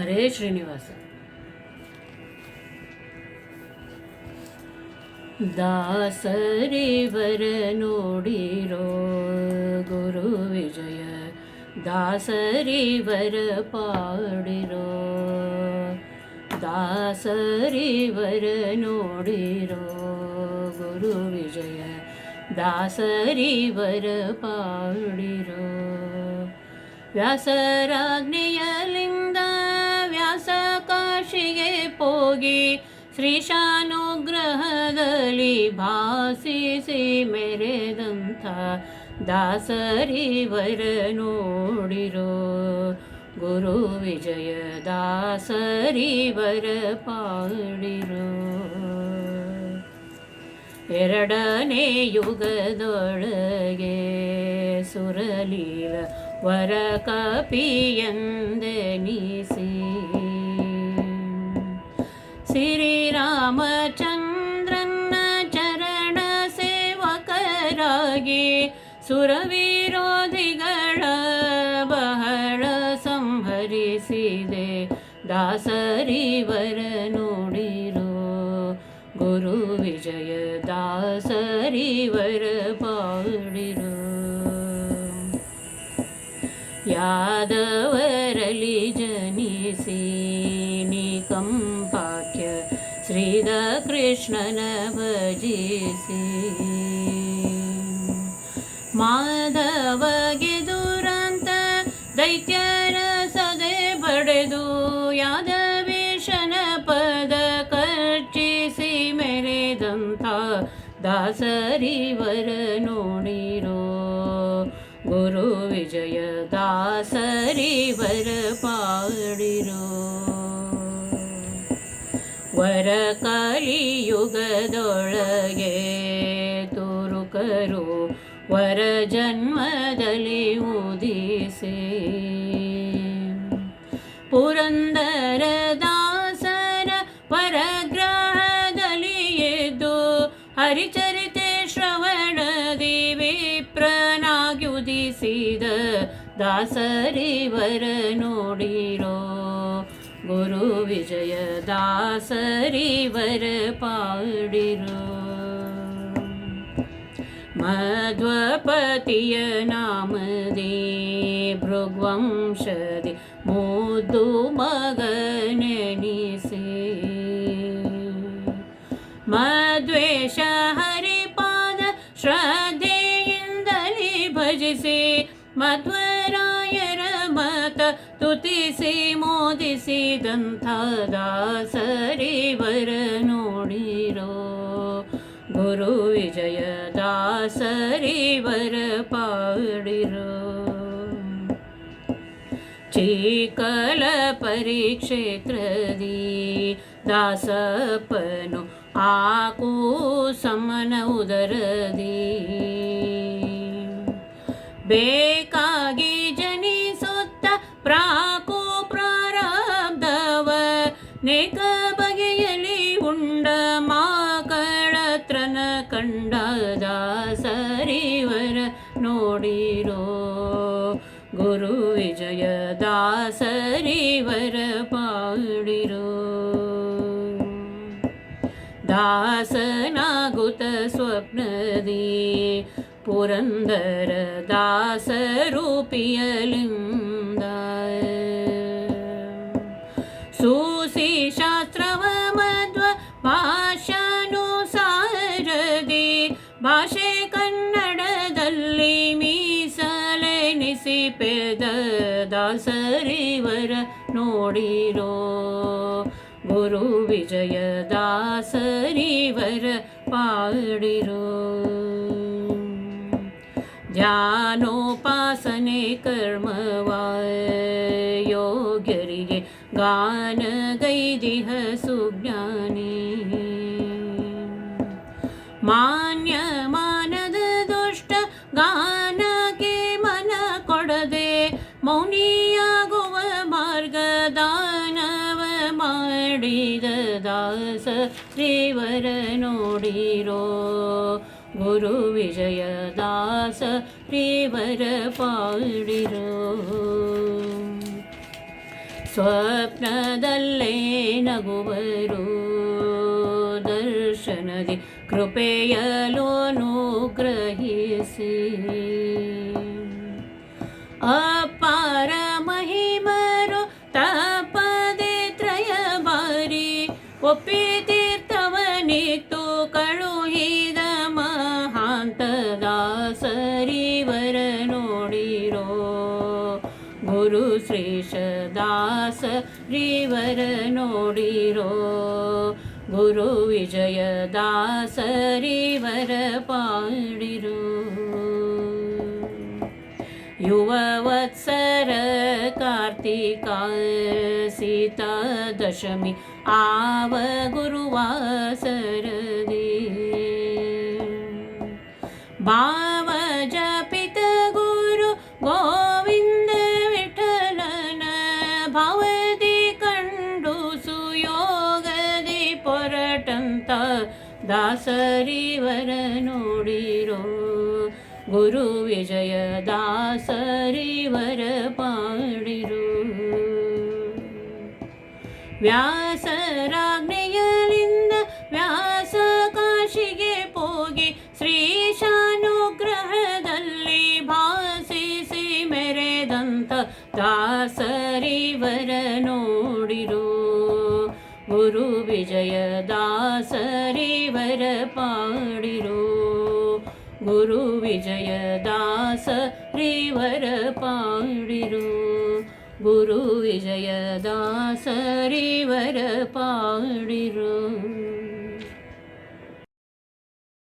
ಹರೇ ಶ್ರೀನಿವಾಸ. ದಾಸರಿವರ ನೋಡಿರೋ ಗುರು ವಿಜಯ ದಾಸರಿವರ ಪಾಡಿರೋ ದಾಸರಿವರ ನೋಡಿರೋ ಗುರು ವಿಜಯ ದಾಸರಿವರ ಪಾಡಿರೋ. ವ್ಯಾಸರಾಜ್ಞೆಯಲಿಂದ ವ್ಯಾಸ ಕಾಶಿಗೆ ಹೋಗಿ ಶ್ರೀಶಾನುಗ್ರಹದಲ್ಲಿ ಭಾಸಿಸಿ ಮೆರೆದಂಥ ದಾಸರಿವರ ನೋಡಿರೋ. ಗುರು ವಿಜಯ ದಾಸರಿವರ ಪಾಡಿರೋ. ಎರಡನೇ ಯುಗದೊಳಗೆ ಸುರಲೀಲ ವರ ಕಪಿಯಂದನಿಸಿ ಶ್ರೀರಾಮಚಂದ್ರನ ಚರಣ ಸೇವಕರಾಗಿ ಸುರವಿರೋಧಿಗಳ ಬಹಳ ಸಂಹರಿಸಿದೆ ದಾಸರಿವರ ನೋಡಿರೋ ಗುರು ವಿಜಯ ದಾಸರಿವರ ಪಾಡಿರೋ ಯಾದವರಲಿ ಜನಿಸಿ ನಿಕಂಪಾಖ್ಯ ಶ್ರೀದ ಕೃಷ್ಣನ ಭಜಿಸಿ ಮಾಧವಗೆ ದುರಂತ ದೈತ್ಯರ ಸದೆ ಬಡೆದು ಯಾದವೇಶನ ಪದ ಕರ್ಚಿಸಿ ಮೆರೆದಂಥ ದಾಸರಿವರ ನೋಡಿರೋ ಗುರು ವಿಜಯ ದಾಸರಿವರ ಪಾಡಿರೋ ಕಲಿಯುಗದೊಳಗೆ ತುರುಕರು ವರ ಜನ್ಮದಲ್ಲಿ ಉದಿಸಿ ಪುರಂದರ ದಾಸರ ಪರಗ್ರಹದಲ್ಲಿ ಎದ್ದು ಹರಿಚರಿತೆ ಶ್ರವಣದಿ ವಿಪ್ರನಾಗಿ ಉದಿಸಿದ ದಾಸರಿವರ ನೋಡಿರೋ ಗುರು ವಿಜಯ ದಾಸರಿವರ ಪಾಡಿರೋ ಮಧ್ವಪತಿಯ ನಾಮದಿ ಭೃಗ್ವಂಶದಿ ಮುದ್ದು ಮಗನೆನಿಸಿ ಮದ್ವೇಷ ತುತಿಸಿ ಮೋದಿಸಿದಂಥ ದಾಸರಿವರ ನೋಡಿರೋ ಗುರು ವಿಜಯ ದಾಸರಿವರ ಪಾಡಿರೋ. ಚೀಕಲ ಪರಿಕ್ಷೇತ್ರದಿ ದಾಸಪ್ಪನು ಆಕೂ ಸಮನ ಉದರದಿ. ಬೇಕಾಗಿ ದಾಸರಿವರ ನೋಡಿರೋ ಗುರು ವಿಜಯ ದಾಸರಿವರ ಪಾಡಿರೋ ದಾಸನಾಗುತ್ತ ಸ್ವಪ್ನದಿ ಪುರಂದರ ದಾಸರೂಪಿಯಲಿಂದ ಸೂಸಿ ಶಾಸ್ತ್ರವ ಮಧ್ವ ಭಾಷಾನುಸಾರದಿ ನೋಡಿರೋ ಗುರು ವಿಜಯ ದಾಸರಿವರ ಪಾಡಿರೋ ಧ್ಯಾನೋಪಾಸನೆ ಕರ್ಮವಾಯ ಯೋಗ್ಯರಿಗೆ ಗಾನಗೈದಿಹ ಸುಜ್ಞಾನಿ ಮಾನ್ಯ ಮಾನದ ದುಷ್ಟ ಗಾನಕ್ಕೆ ಮನ ಕೊಡದೆ ಮೌನಿಯಾಗುವ ಮಾಡಿದ ದಾಸ ದೇವರ ನೋಡಿರೋ ಗುರು ವಿಜಯ ದಾಸ ದೇವರ ಪಾಡಿರೋ. ಸ್ವಪ್ನದಲ್ಲೇ ನಗುವರು. ದರ್ಶನದಿ ಕೃಪೆಯಲು ಅನುಗ್ರಹಿಸಿ. ಒಪ್ಪಿ ತೀರ್ಥವನಿತ್ತು ಕಳುಹಿದ ಮಹಾಂತ ದಾಸರಿವರ ನೋಡಿರೋ ಗುರು ಶ್ರೇಷ ದಾಸ ರಿವರ ನೋಡಿರೋ ಗುರು ವಿಜಯ ದಾಸರಿವರ ಪಾಡಿರೋ युववत्सर कार्तिका सीता दशमी ஆவ குருவாசரகே பாவ ஜபித குரு கோவிந்த விட்டலன பவதி கண்டு சுயோகதி பொரட்டಂತ ದಾಸರಿವರ ನೋಡಿರೋ ಗುರು ವಿಜಯ ದಾಸರಿವರ ಪಾಡಿರೋ ವ್ಯಾಸರಾಜ್ಞೆಯಲಿಂದ ವ್ಯಾಸ ಕಾಶಿಗೆ ಹೋಗಿ ಶ್ರೀಶಾನುಗ್ರಹದಲ್ಲಿ ಭಾಸಿಸಿ ದಾಸರಿವರ ನೋಡಿರು. ಗುರು ವಿಜಯ ದಾಸರಿವರ ಪಾಡಿರು. ಗುರು ವಿಜಯ ದಾಸ ರಿವರ ಪಾಡಿರು. ಗುರು ವಿಜಯ ದಾಸ ರಿವರ ಪಾಡಿರು